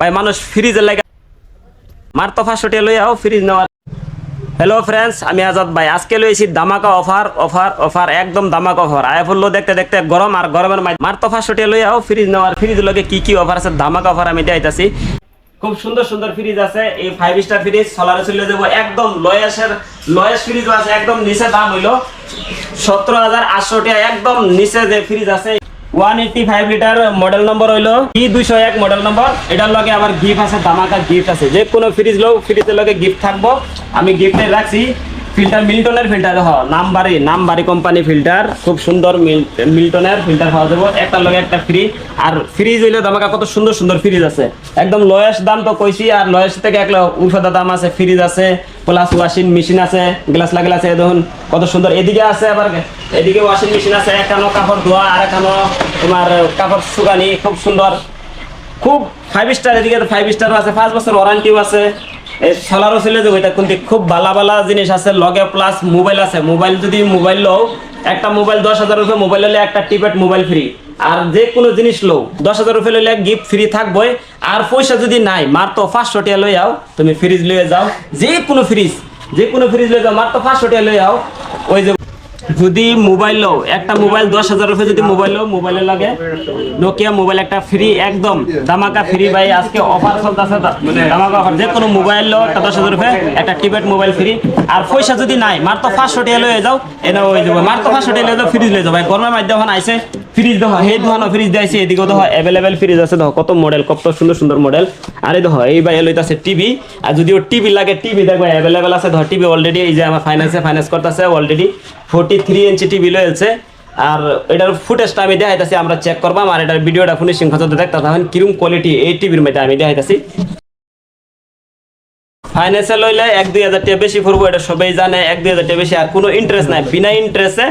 ভাই, মানুষ ফ্রিজের লাগে মার তো পাঁচশো টাকা লই ফ্রিজ নেওয়ার হ্যালো ফ্রেন্ডস আমি আজাদ ভাই। আজকে লইছি দামাকা অফার অফার অফার একদম দামাকা অফার পড়ল দেখতে দেখতে গরম আর গরমের মাঝে মার তো পাঁচশো টাকা লই আও ফ্রিজ নেওয়ার ফ্রিজ লগে কি কি অফার আছে দামাকা অফার আমি দেখাইতাছি। খুব সুন্দর সুন্দর ফ্রিজ আছে। এই ফাইভ স্টার ফ্রিজ সোলারে চলে যাব। একদম লয়েসের লয়েস ফ্রিজও আছে। একদম নিচে দাম হইল সতেরো হাজার আটশো টাকা। একদম নিচে যে ফ্রিজ আছে one eighty five litre model number হইল কি দুইশো এক মডেল নম্বর এটার লগে আবার গিফট আছে দামাকা গিফট আছে। যে কোনো ফ্রিজ লও ফ্রিজের লগে গিফট থাকব। আমি গিফটে রাখছি। ফিল্টার, মিল্টনের ফিল্টার, হ, নামবারি নামবারি কোম্পানি ফিল্টার, খুব সুন্দর মিল্টনের ফিল্টার পাওয়া যাব। একটার লগে একটা ফ্রি আর ফ্রিজ হইলে দামাকা কত সুন্দর সুন্দর ফ্রিজ আছে। একদম লয়েস্ট দাম তো কইছি, আর লয়েস্ট থেকে এক উল্ফাদা দাম আছে ফ্রিজ আছে প্লাস ওয়াশিং মেশিন আছে গ্লাস লাগলে আছে দেখুন, কত সুন্দর। এদিকে আছে আবার, এদিকে ওয়াশিং মেশিন আছে এখানো কাপড় ধোয়া, আর এখানো তোমার কাপড় শুকানি, খুব সুন্দর। খুব ফাইভ স্টার এদিকে ফাইভ স্টার আছে, পাঁচ বছর ওয়ারেন্টিও আছে। সোলারও ছিল যে ওইটা কিন্তু খুব বালা বালা জিনিস আছে, লগে প্লাস মোবাইল আছে। মোবাইল যদি মোবাইল লও, একটা মোবাইল দশ হাজার রুপে মোবাইল হলে একটা টিপেট মোবাইল ফ্রি আর যে কোনো জিনিস লও, দশ হাজার রুপে লইলে গিফট ফ্রি থাকবই। আর পয়সা যদি নাই মার তো পাঁচশো টাকা লই যাও তুমি ফ্রিজ লইয়ে যাও, যে কোনো ফ্রিজ যে কোনো ফ্রিজ লয়ে যাও মার তো পাঁচশো লই যাও ওই যে যদি মোবাইল লো একটা মোবাইল দশ হাজার রুপে যদি মোবাইল লো মোবাইলে লাগে নোকিয়া মোবাইল একটা ফ্রি একদম দামাকা ফ্রি ভাই, আজকে অফার চলতেছে দামাকা অফার যে কোনো মোবাইল লো একটা দশ হাজার রুপে, একটা কিপ্যাড মোবাইল ফ্রি আর পয়সা যদি নাই মার তো পাঁচশো টাকা লয়ে যাও, এনে হয়ে যাব মার তো পাঁচশো টাকা লয়ে যাও ফ্রিজ লয়ে যাও। গরমের মাধ্যমে আইসে ফ্রিজ দেখো সেই দোকানও ফ্রিজ দিয়েছে এদিকেও দেখো অ্যাভেলেবেল ফ্রিজ আছে দেখো কত মডেল কত সুন্দর সুন্দর মডেল আর এই দেখো এই ভাই লইতাছে টিভি আর যদিও টিভি লাগে টিভি দেখো অ্যাভেলেবেল আছে ধর টিভি অলরেডি এই যে আমার ফাইন্যান্সে ফাইন্যান্স করতেছে already forty three inch TV লয়েছে আর এটার ফুটেজটা আমি দেখাইতাছি আমরা চেক করবাম আর এটার ভিডিওটা ফিনিশিং খরচ দেখতে তখন কিরম কোয়ালিটি এই টিভির মধ্যে আমি দেখাইতাছি ফাইন্যান্সে লইলে এক দুই হাজার টাকা বেশি পড়ব এটা সবাই জানে, এক দুই হাজার টাকা বেশি আর কোনো ইন্টারেস্ট নাই, বিনা ইন্টারেস্টে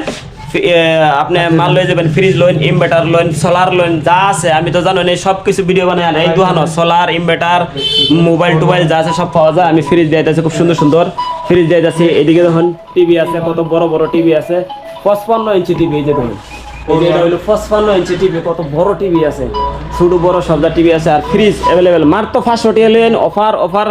আপনি মাল লয়ে যাবেন fridge loan inverter loan solar loan যা আছে, আমি তো জানো এই সব কিছু ভিডিও বানাই এই দোকানো সোলার ইনভার্টার মোবাইল টোবাইল যা আছে সব পাওয়া যায়। আমি ফ্রিজ দিয়ে দিতেছি, খুব সুন্দর সুন্দর ফ্রিজ দিয়ে দিতেছি। এদিকে দেখুন টিভি আছে, কত বড় বড় টিভি আছে। পঁচপান্ন ইঞ্চি টিভি এই যে দেখুন। ইঞ্চি টিভি কত বড় টিভি আছে। ছোট, বড় সবদা টিভি আছে। আর ফ্রিজ অ্যাভেলেবেল তো পাঁচশো টাকা লইয়েন অফার অফার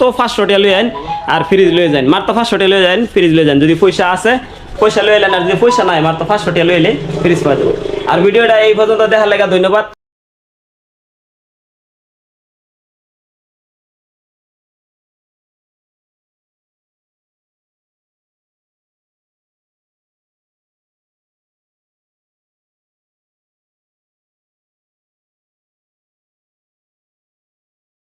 তো পাঁচশো টাকা লইয়েন আর ফ্রিজ লয়ে যান মার তো পাঁচশো টাকা লয়ে যান ফ্রিজ লয়ে যান যদি পয়সা আছে পয়সা লয়ে এলেন আর যদি পয়সা নাই আমার তো পাঁচশো টাকা লইলে ফ্রিজ পাওয়া যাবে। আর ভিডিওটা এই পর্যন্ত দেখার লেগে ধন্যবাদ।